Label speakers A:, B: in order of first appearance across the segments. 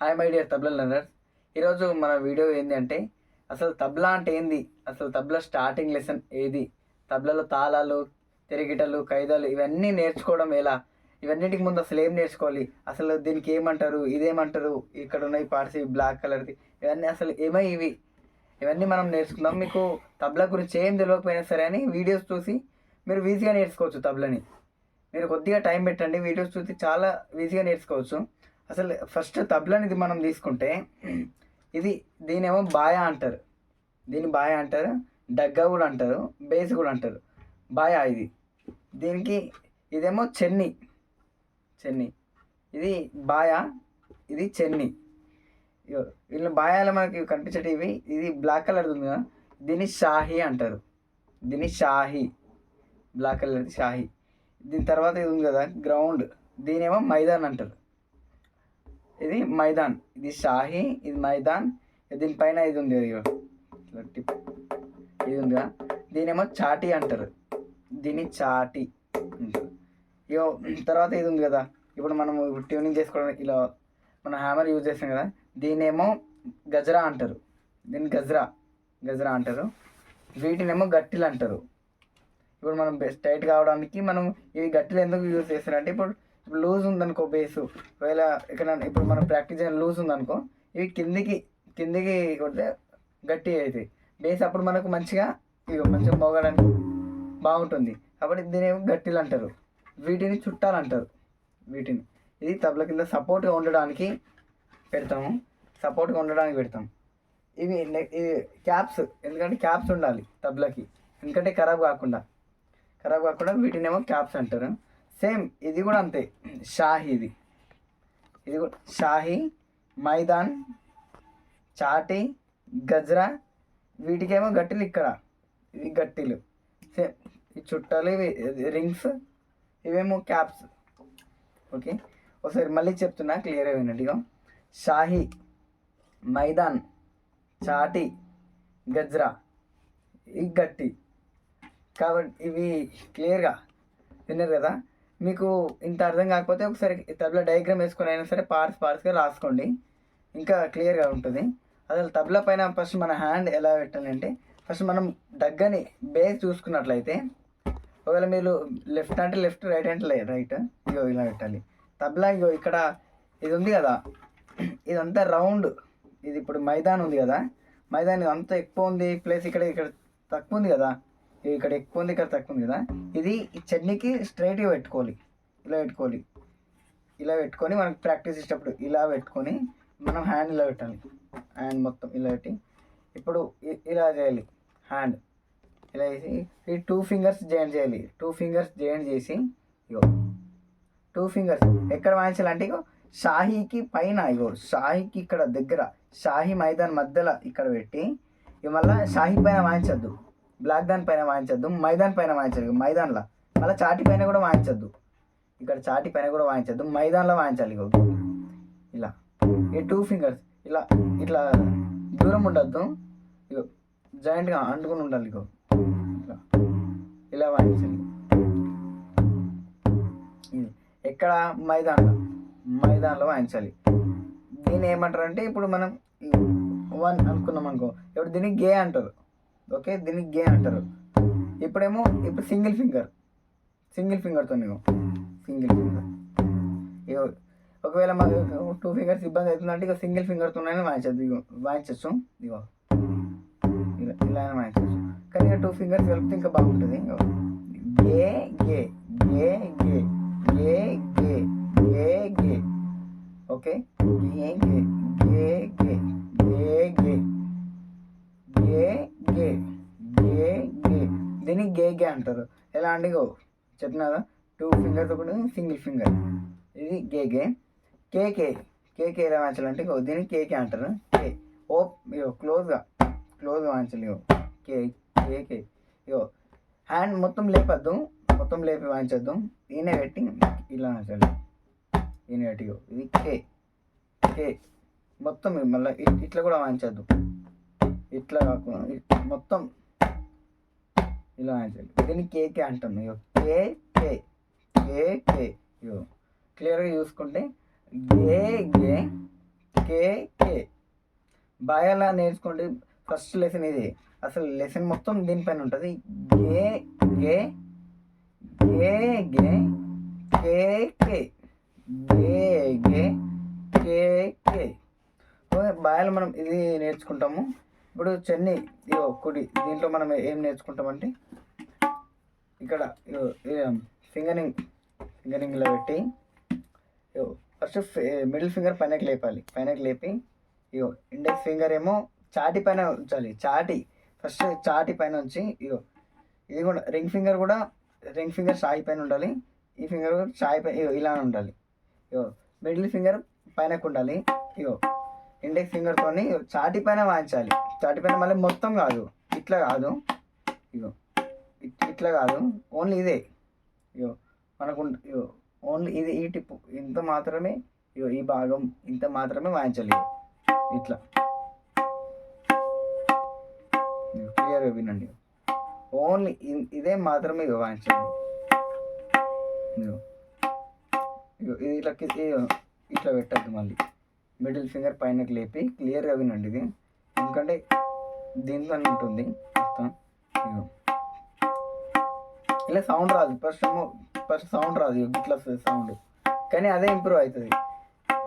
A: Hi my dear tabla learners ఈరోజు మన video ఏంటి అంటే అసలు తబ్లా అంటే ఏంది? అసలు తబ్లా స్టార్టింగ్ లెసన్ ఏది? తబ్లాలో తాళాలు తిరిగిటలు ఖైదాలు ఇవన్నీ నేర్చుకోవడం ఎలా? ఇవన్నిటికి ముందు అసలు ఏం నేర్చుకోవాలి? అసలు దీనికి ఏమంటారు? ఇదేమంటారు? ఇక్కడ ఉన్నాయి పార్ట్స్ బ్లాక్ కలర్ది ఇవన్నీ అసలు ఏమై ఇవి. ఇవన్నీ మనం నేర్చుకుందాం. మీకు తబ్లా గురించి ఏం తెలియకపోయినా సరే అని వీడియోస్ చూసి మీరు ఈజీగా నేర్చుకోవచ్చు తబ్లని మీరు కొద్దిగా టైం పెట్టండి. వీడియోస్ చూసి చాలా ఈజీగా నేర్చుకోవచ్చు. అసలు ఫస్ట్ తబ్లని ఇది మనం తీసుకుంటే ఇది దీనేమో బాయా అంటారు. దీన్ని బాయా అంటారు డగ్గా కూడా అంటారు బేస్ కూడా అంటారు. బాయా ఇది. దీనికి ఇదేమో చెన్ని. చెన్ని. ఇది బాయ ఇది చెన్ని. ఇగో వీళ్ళు బాయాలు మనకి కనిపించేటివి ఇది బ్లాక్ కలర్ ఉంది కదా దీన్ని షాహీ అంటారు. దీన్ని షాహీ. Black colour Shahi. దీని తర్వాత ఇది ఉంది కదా గ్రౌండ్ దీనేమో మైదాన్ అంటారు. ఇది మైదాన్. ఇది షాహీ ఇది మైదాన్. దీనిపైన ఇది ఉంది ఇదిగో ఇది ఉంది కదా. దీనేమో చాటి అంటారు. దీన్ని చాటి. ఇగో తర్వాత ఇది ఉంది కదా. ఇప్పుడు మనం ట్యూనింగ్ చేసుకోవడానికి ఇలా మనం హ్యామర్ యూజ్ చేస్తాం కదా. దీనేమో గజరా అంటారు. దీన్ని గజరా. గజరా అంటారు. వీటినేమో గట్టిలు అంటారు. ఇప్పుడు మనం బెస్ట్ టైట్ కావడానికి మనం ఇవి గట్టిలు ఎందుకు యూజ్ చేస్తారంటే ఇప్పుడు లూజ్ ఉందనుకో బేసు. ఒకవేళ ఇక్కడ ఇప్పుడు మనం ప్రాక్టీస్ చేయడం లూజ్ ఉందనుకో ఇవి కిందికి కిందికి కొడితే గట్టి అవుతాయి బేస్ అప్పుడు మనకు మంచిగా ఇక మంచిగా మోగడానికి బాగుంటుంది. కాబట్టి దీని ఏమో గట్టిలు అంటారు. వీటిని చుట్టాలు అంటారు. వీటిని. ఇది తబల కింద సపోర్ట్గా ఉండడానికి పెడతాము. సపోర్ట్గా ఉండడానికి పెడతాం ఇవి ఇవి క్యాప్స్ ఎందుకంటే క్యాప్స్ ఉండాలి తబలకి. ఎందుకంటే ఖరాబ్ కాకుండా. ఖరాబ్ కాకుండా వీటినేమో క్యాప్స్ అంటారు. సేమ్ ఇది కూడా అంతే. షాహీ ఇది. ఇది కూడా షాహీ మైదాన్ చాటి గజ్రా వీటికేమో గట్టిలు ఇక్కడ. ఇవి గట్టిలు. సేమ్ ఈ చుట్టాలు ఇవి రింగ్స్ ఇవేమో క్యాప్స్. ఓకే? ఒకసారి మళ్ళీ చెప్తున్నా క్లియర్ అయినట్టుగా షాహీ మైదాన్ చాటి గజ్రా. ఈ గట్టి. కాబట్టి ఇవి క్లియర్గా విన్నారు కదా? మీకు ఇంత అర్థం కాకపోతే ఒకసారి తబలా డయాగ్రామ్ వేసుకొని అయినా సరే పార్ట్స్ పార్ట్స్గా రాసుకోండి. ఇంకా క్లియర్గా ఉంటుంది. అసలు తబలా పైన ఫస్ట్ మన హ్యాండ్ ఎలా పెట్టాలంటే ఫస్ట్ మనం దగ్గని బేస్ చూసుకున్నట్లయితే ఒకవేళ మీరు లెఫ్ట్ అంటే లెఫ్ట్ రైట్ అంటే రైట్. ఇగో ఇలా పెట్టాలి. తబలా ఇగో ఇక్కడ ఇది ఉంది కదా. ఇదంతా రౌండ్. ఇది ఇప్పుడు మైదాన్ ఉంది కదా. మైదాన్ ఇదంతా ఎక్కువ ఉంది. ప్లేస్ ఇక్కడ ఇక్కడ తక్కువ ఉంది కదా. ఇక్కడ ఎక్కువ ఉంది ఇక్కడ తక్కువ ఉంది కదా. ఇది చట్నీకి స్ట్రైట్గా పెట్టుకోవాలి. ఇలా పెట్టుకోవాలి. ఇలా పెట్టుకొని మనకి ప్రాక్టీస్ ఇచ్చేటప్పుడు ఇలా పెట్టుకొని మనం హ్యాండ్ ఇలా పెట్టాలి. హ్యాండ్ మొత్తం ఇలా పెట్టి ఇప్పుడు ఇలా చేయాలి. హ్యాండ్ ఇలా చేసి ఈ టూ ఫింగర్స్ జాయింట్ చేయాలి. టూ ఫింగర్స్ జాయింట్ చేసి ఇగో టూ ఫింగర్స్ ఎక్కడ వాయించాలంటే ఇగో షాహీకి పైన ఇగో షాహీకి ఇక్కడ దగ్గర షాహీ మైదాన్ మధ్యలో ఇక్కడ పెట్టి ఇక మళ్ళీ షాహీ పైన వాయించద్దు. బ్లాక్ దాని పైన వాయించద్దు మైదాన్ పైన వాయించాలి. మైదాన్లో. మళ్ళీ చాటి పైన కూడా వాయించద్దు. ఇక్కడ చాటి పైన కూడా వాయించద్దు మైదాన్లో వాయించాలి. ఇలా. ఈ టూ ఫింగర్స్ ఇలా ఇట్లా దూరం ఉండద్దు. ఇగో జాయింట్గా అంటుకుని ఉండాలి. ఇగో ఇట్లా ఇలా వాయించాలి. ఎక్కడ? మైదాన్లో. మైదాన్లో వాయించాలి. దీన్ని ఏమంటారు అంటే ఇప్పుడు మనం వన్ అనుకున్నాం అనుకో ఇప్పుడు దీన్ని గే అంటారు. ఓకే? దీన్ని గే అంటారు. ఇప్పుడేమో ఇప్పుడు సింగిల్ ఫింగర్. సింగిల్ ఫింగర్తో ఇగో. Single finger. ఇగో ఒకవేళ మాకు టూ ఫింగర్స్ ఇబ్బంది అవుతుందంటే ఇక సింగిల్ ఫింగర్తోనే వాయించద్దు. ఇగో వాయించచ్చు. ఇగో. ఇలా ఇలా అయినా వాయించచ్చు. కానీ ఇక టూ ఫింగర్స్ కలిపితే ఇంకా బాగుంటుంది. గే గే. దీన్ని గే అంటారు. ఎలా అంటే ఇగో చెప్పిన కదా టూ ఫింగర్స్ ఒకటి సింగిల్ ఫింగర్ ఇది గే గే కేకే కే. ఎలా వాంచాలంటే గో దీన్ని కేకే అంటారు. కే. ఓ ఇగో క్లోజ్గా క్లోజ్గా వాయించాలి ఇగో. కే కేకే ఇగో. హ్యాండ్ మొత్తం లేపద్దు. మొత్తం లేపి వాయించద్దు ఈయన పెట్టి ఇలా వాయించాలి ఈయన పెట్టి ఇది కే. కే. మొత్తం మళ్ళీ ఇట్లా కూడా వాయించద్దు ఇట్లా కాకుండా ఇట్- మొత్తం ఇలా ఆన్సర్ దీన్ని కేకే అంటాం ఇగో కే కే కే కే ఇగో క్లియర్గా చూసుకుంటే గే గే కే కే బాగా నేర్చుకోండి. ఫస్ట్ లెసన్ ఇది. అసలు లెసన్ మొత్తం దీనిపైన ఉంటుంది. గే గే గే గే కే కే గే గే కే కే బాయలు మనం ఇది నేర్చుకుంటాము. ఇప్పుడు చెన్ని ఇగో కుడి దీంట్లో మనం ఏం నేర్చుకుంటామంటే ఇక్కడ ఫింగరింగ్ ఫింగరింగ్ ఇలా పెట్టి ఇగో ఫస్ట్ మిడిల్ ఫింగర్ పైనకి లేపాలి. పైనకి లేపి ఇగో ఇండెక్స్ ఫింగర్ ఏమో చాటి పైన ఉంచాలి. చాటి ఫస్ట్ చాటి పైన ఉంచి ఇగో ఇది కూడా రింగ్ ఫింగర్ కూడా రింగ్ ఫింగర్ సాయి పైన ఉండాలి. ఈ ఫింగర్ కూడా సాయి పైన ఇగో ఇలా ఉండాలి. ఇగో మిడిల్ ఫింగర్ పైనకు ఉండాలి. ఇగో ఇండెక్స్ ఫింగర్తోని చాటి పైన వాయించాలి. చాటి పైన మళ్ళీ మొత్తం కాదు. ఇట్లా కాదు. ఇగో ఇట్- ఇట్లా కాదు. ఓన్లీ ఇదే. ఇగో మనకు ఇగో ఓన్లీ ఇది ఈ టిప్పు ఇంత మాత్రమే ఇగో ఈ భాగం ఇంత మాత్రమే వాయించాలి ఇట్లా. క్లియర్గా వినండి. ఓన్లీ ఇదే మాత్రమే ఇగో వాయించండి ఇగో. ఇగో ఇది ఇట్లా ఇగో ఇట్లా పెట్టద్దు మళ్ళీ. మిడిల్ ఫింగర్ పైనకి లేపి క్లియర్గా వినండి ఇది. ఎందుకంటే దీంట్లో ఉంటుంది. మొత్తం ఇలా సౌండ్ రాదు. ఫస్ట్ ఏమో ఫస్ట్ సౌండ్ రాదు. ఇట్లా వస్తుంది సౌండ్ కానీ అదే ఇంప్రూవ్ అవుతుంది.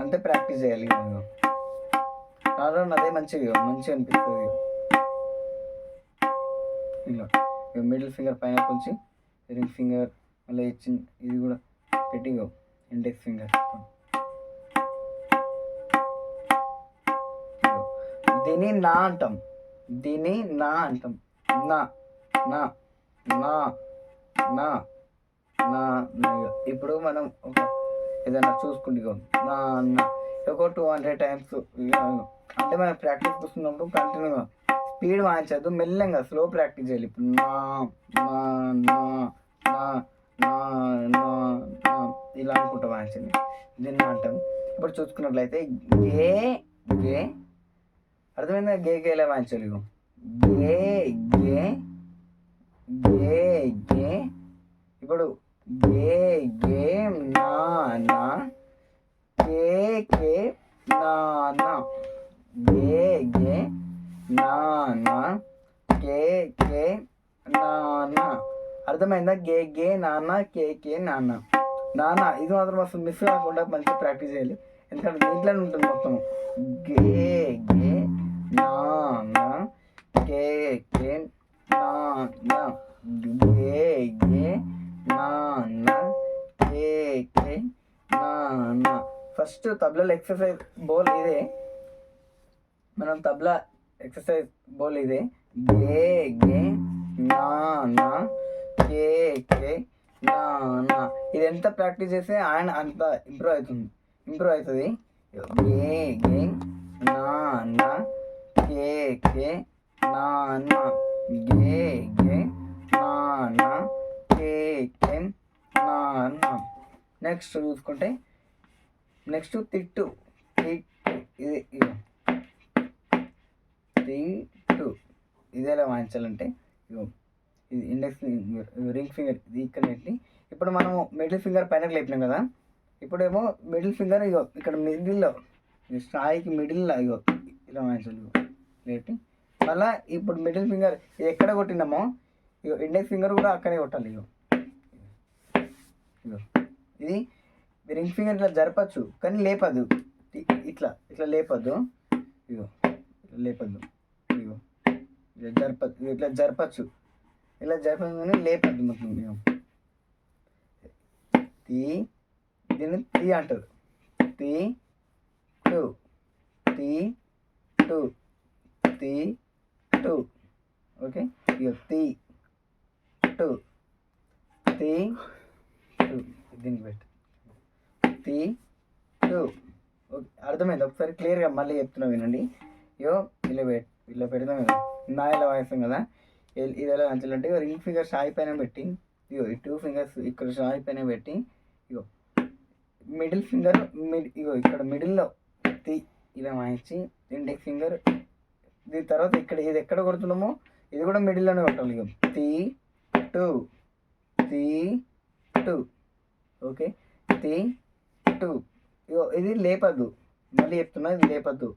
A: అంతే ప్రాక్టీస్ చేయాలి ఇగో. అదే మంచిది మంచి మంచిగా అనిపిస్తుంది ఇలా. మిడిల్ ఫింగర్ పైన కొంచెం రింగ్ ఫింగర్ మళ్ళీ ఇచ్చిన ఇది కూడా పెట్టింగ్ ఇండెక్స్ ఫింగర్ దీని నా అంటాం. దీని నా అంటాం. నా నా నా నా నా నా. ఇప్పుడు మనం ఒక ఏదైనా చూసుకుంటే నా నా. ఒక టూ హండ్రెడ్ టైమ్స్ అంటే మనం ప్రాక్టీస్ చూస్తున్నప్పుడు కంటిన్యూగా స్పీడ్ వాయించద్దు మెల్లగా స్లో ప్రాక్టీస్ చేయాలి. ఇప్పుడు నా నా నా నా నా నా నా. ఇలా అనుకుంటా వాయించండి. దీన్ని అంటాం. ఇప్పుడు చూసుకున్నట్లయితే ఏ ఏ అర్థమైందా? గే గే ఇలా వాయించాలి గే గే గే గే. ఇప్పుడు గే గే నా నా. కే కే నా నా. గే గే నా నా. కే కే నా నా. అర్థమైందా? గే గే నాన్న కే కే నాన్న నాన్న ఇది మాత్రం అసలు మిస్ కాకుండా మంచిగా ప్రాక్టీస్ చేయాలి. ఎందుకంటే దీంట్లోనే ఉంటుంది మొత్తం. గే గే కే కే నాన్న గే గే నాన్న కే కే నాన్న ఫస్ట్ తబలాలో ఎక్సర్సైజ్ బోల్ ఇదే. మనం తబలా ఎక్సర్సైజ్ బోల్ ఇదే. గే గే నా నా కే కే నా నా. ఇది ఎంత ప్రాక్టీస్ చేస్తే ఆయన అంత ఇంప్రూవ్ అవుతుంది. ఇంప్రూవ్ అవుతుంది. గే గే నా నా కే కే నాన్న గే గే నా నా కే కే నా నెక్స్ట్ చూసుకుంటే నెక్స్ట్ తిట్టు తిట్టు ఇది తిట్టు. ఇది ఎలా వాయించాలంటే ఇగో ఇది ఇండెక్స్ రింగ్ ఫింగర్ ఇది ఇక్కడ పెట్టి ఇప్పుడు మనము మిడిల్ ఫింగర్ పైన లేపినాం కదా ఇప్పుడేమో మిడిల్ ఫింగర్ ఇగో ఇక్కడ మిడిల్లో స్థాయికి మిడిల్లో ఇగో ఇలా వాయించాలి లేపి. మళ్ళీ ఇప్పుడు మిడిల్ ఫింగర్ ఇది ఎక్కడ కొట్టినామో ఇగో ఇండెక్స్ ఫింగర్ కూడా అక్కడే కొట్టాలి ఇగో. ఇగో. ఇది రింగ్ ఫింగర్ ఇట్లా జరపచ్చు కానీ లేపదు. ఇట్లా ఇట్లా లేపద్దు. ఇగో ఇట్లా లేపద్దు. ఇగో ఇట్లా జరపచ్చు ఇట్లా జరపచ్చు. ఇలా జరపదు కానీ లేపద్దు మొత్తం ఇగో. తీ దీన్ని తీ అంటారు. తీ టూ. తీ టూ. తీ టూ. ఓకే? ఇగో తీ. టూ. తీ. టూ. దీనికి పెట్టు త్రీ టూ. ఓకే అర్థమైంది? ఒకసారి క్లియర్గా మళ్ళీ చెప్తున్నా వినండి. యో ఇలా పెట్ ఇలా పెడదాం కదా నా ఇలా వాయిస్తాం కదా ఇది ఎలా అంచాలంటే రింగ్ ఫింగర్ షాయి పైన పెట్టి ఇగో ఈ టూ ఫింగర్స్ ఇక్కడ షాయి పైన పెట్టి ఇగో మిడిల్ ఫింగర్ మిడ్ ఇగో ఇక్కడ మిడిల్లో తీ ఇలా వాయించి ఇండెక్స్ ఫింగర్ దీని తర్వాత ఇక్కడ ఇది ఎక్కడ కొడుతున్నామో? ఇది కూడా మిడిల్లోనే కొట్టాలి ఇక three two three two okay three two ఇగో ఇది లేపద్దు. మళ్ళీ చెప్తున్నా ఇది లేపద్దు.